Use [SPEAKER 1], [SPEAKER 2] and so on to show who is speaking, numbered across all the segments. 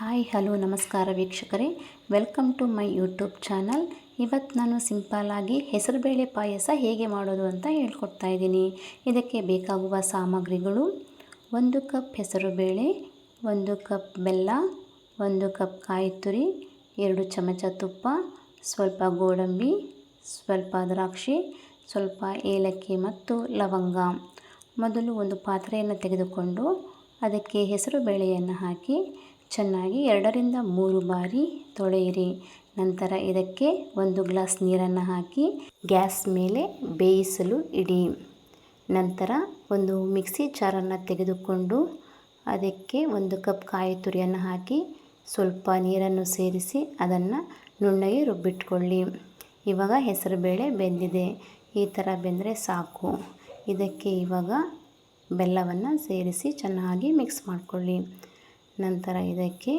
[SPEAKER 1] Hi, hello, ನಮಸ್ಕಾರ ವೀಕ್ಷಕರೇ. Welcome to my YouTube channel. ಇವತ್ತು ನಾನು ಸಿಂಪಲ್ಲಾಗಿ ಹೆಸರುಬೇಳೆ ಪಾಯಸ ಹೇಗೆ ಮಾಡೋದು ಅಂತ ಹೇಳ್ಕೊಡ್ತಾ ಇದ್ದೀನಿ. ಇದಕ್ಕೆ ಬೇಕಾಗುವ ಸಾಮಗ್ರಿಗಳು ಒಂದು ಕಪ್ ಹೆಸರುಬೇಳೆ, ಒಂದು ಕಪ್ ಬೆಲ್ಲ, ಒಂದು ಕಪ್ ಕಾಯಿ ತುರಿ ಎರಡು ಚಮಚ ತುಪ್ಪ, ಸ್ವಲ್ಪ ಗೋಡಂಬಿ, ಸ್ವಲ್ಪ ದ್ರಾಕ್ಷಿ, ಸ್ವಲ್ಪ ಏಲಕ್ಕಿ ಮತ್ತು ಲವಂಗ. ಮೊದಲು ಒಂದು ಪಾತ್ರೆಯನ್ನು ತೆಗೆದುಕೊಂಡು ಅದಕ್ಕೆ ಹೆಸರು ಬೇಳೆಯನ್ನು ಹಾಕಿ ಚೆನ್ನಾಗಿ ಎರಡರಿಂದ ಮೂರು ಬಾರಿ ತೊಳೆಯಿರಿ. ನಂತರ ಇದಕ್ಕೆ ಒಂದು ಗ್ಲಾಸ್ ನೀರನ್ನು ಹಾಕಿ ಗ್ಯಾಸ್ ಮೇಲೆ ಬೇಯಿಸಲು ಇಡಿ. ನಂತರ ಒಂದು ಮಿಕ್ಸಿ ಚಾರನ್ನು ತೆಗೆದುಕೊಂಡು ಅದಕ್ಕೆ ಒಂದು ಕಪ್ ಕಾಯಿ ತುರಿಯನ್ನು ಹಾಕಿ ಸ್ವಲ್ಪ ನೀರನ್ನು ಸೇರಿಸಿ ಅದನ್ನು ನುಣ್ಣಗೆ ರುಬ್ಬಿಟ್ಕೊಳ್ಳಿ. ಇವಾಗ ಹೆಸರುಬೇಳೆ ಬೆಂದಿದೆ. ಈ ಥರ ಬೆಂದರೆ ಸಾಕು. ಇದಕ್ಕೆ ಇವಾಗ ಬೆಲ್ಲವನ್ನು ಸೇರಿಸಿ ಚೆನ್ನಾಗಿ ಮಿಕ್ಸ್ ಮಾಡಿಕೊಳ್ಳಿ. ನಂತರ ಇದಕ್ಕೆ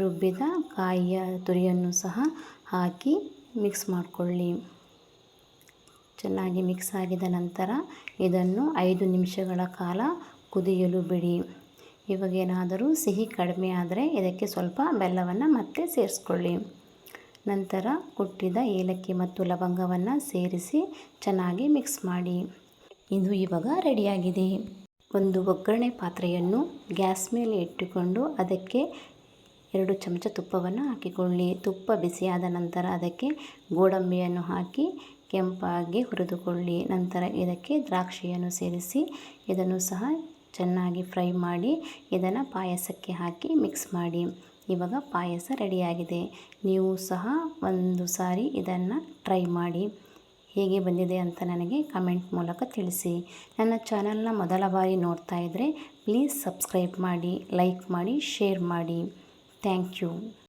[SPEAKER 1] ರುಬ್ಬಿದ ಕಾಯಿಯ ತುರಿಯನ್ನು ಸಹ ಹಾಕಿ ಮಿಕ್ಸ್ ಮಾಡಿಕೊಳ್ಳಿ. ಚೆನ್ನಾಗಿ ಮಿಕ್ಸ್ ಆಗಿದ ನಂತರ ಇದನ್ನು ಐದು ನಿಮಿಷಗಳ ಕಾಲ ಕುದಿಯಲು ಬಿಡಿ. ಇವಾಗೇನಾದರೂ ಸಿಹಿ ಕಡಿಮೆ ಆದರೆ ಇದಕ್ಕೆ ಸ್ವಲ್ಪ ಬೆಲ್ಲವನ್ನು ಮತ್ತೆ ಸೇರಿಸ್ಕೊಳ್ಳಿ. ನಂತರ ಕುಟ್ಟಿದ ಏಲಕ್ಕಿ ಮತ್ತು ಲವಂಗವನ್ನು ಸೇರಿಸಿ ಚೆನ್ನಾಗಿ ಮಿಕ್ಸ್ ಮಾಡಿ. ಇದು ಇವಾಗ ರೆಡಿಯಾಗಿದೆ ಒಂದು ಒಗ್ಗರಣೆ ಪಾತ್ರೆಯನ್ನು ಗ್ಯಾಸ್ ಮೇಲೆ ಇಟ್ಟುಕೊಂಡು ಅದಕ್ಕೆ ಎರಡು ಚಮಚ ತುಪ್ಪವನ್ನು ಹಾಕಿಕೊಳ್ಳಿ. ತುಪ್ಪ ಬಿಸಿಯಾದ ನಂತರ ಅದಕ್ಕೆ ಗೋಡಂಬಿಯನ್ನು ಹಾಕಿ ಕೆಂಪಾಗಿ ಹುರಿದುಕೊಳ್ಳಿ. ನಂತರ ಇದಕ್ಕೆ ದ್ರಾಕ್ಷಿಯನ್ನು ಸೇರಿಸಿ ಇದನ್ನು ಸಹ ಚೆನ್ನಾಗಿ ಫ್ರೈ ಮಾಡಿ ಇದನ್ನು ಪಾಯಸಕ್ಕೆ ಹಾಕಿ ಮಿಕ್ಸ್ ಮಾಡಿ. ಇವಾಗ ಪಾಯಸ ರೆಡಿಯಾಗಿದೆ. ನೀವು ಸಹ ಒಂದು ಸಾರಿ ಇದನ್ನು ಟ್ರೈ ಮಾಡಿ. ಹೇಗೆ ಬಂದಿದೆ ಅಂತ ನನಗೆ ಕಮೆಂಟ್ ಮೂಲಕ ತಿಳಿಸಿ. ನನ್ನ ಚಾನಲ್ನ ಮೊದಲ ಬಾರಿ ನೋಡ್ತಾ ಇದ್ದರೆ ಪ್ಲೀಸ್ ಸಬ್ಸ್ಕ್ರೈಬ್ ಮಾಡಿ, ಲೈಕ್ ಮಾಡಿ, ಶೇರ್ ಮಾಡಿ. Thank you.